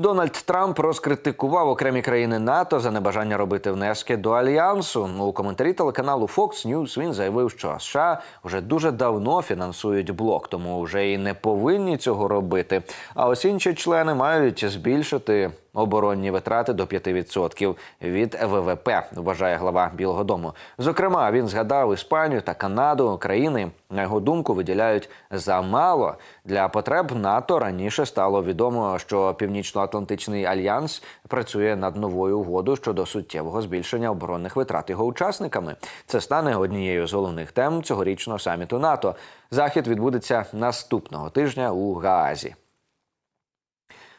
Дональд Трамп розкритикував окремі країни НАТО за небажання робити внески до альянсу. У коментарі телеканалу Fox News він заявив, що США вже дуже давно фінансують блок, тому вже і не повинні цього робити. А ось інші члени мають збільшити оборонні витрати до 5% від ВВП, вважає глава Білого Дому. Зокрема, він згадав Іспанію та Канаду. Країни, на його думку, виділяють замало для потреб НАТО. Раніше стало відомо, що Північно-Атлантичний альянс працює над новою угодою щодо суттєвого збільшення оборонних витрат його учасниками. Це стане однією з головних тем цьогорічного саміту НАТО. Захід відбудеться наступного тижня у Гаазі.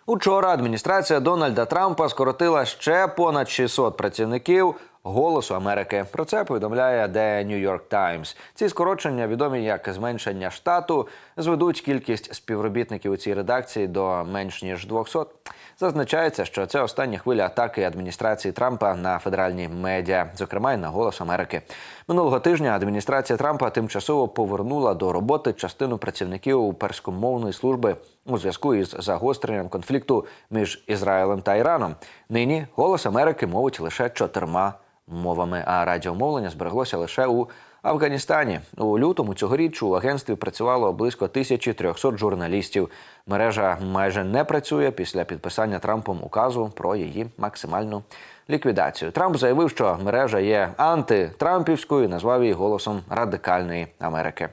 Учора адміністрація Дональда Трампа скоротила ще понад 600 працівників Голосу Америки. Про це повідомляє The New York Times. Ці скорочення, відомі як зменшення штату, зведуть кількість співробітників у цій редакції до менш ніж 200. Зазначається, що це остання хвиля атаки адміністрації Трампа на федеральні медіа, зокрема й на Голос Америки. Минулого тижня адміністрація Трампа тимчасово повернула до роботи частину працівників перськомовної служби у зв'язку із загостренням конфлікту між Ізраїлем та Іраном. Нині голос Америки мовить лише чотирма мовами, а радіомовлення збереглося лише у Афганістані. У лютому цьогоріч у агентстві працювало близько 1300 журналістів. Мережа майже не працює після підписання Трампом указу про її максимальну ліквідацію. Трамп заявив, що мережа є антитрампівською, і назвав її голосом радикальної Америки.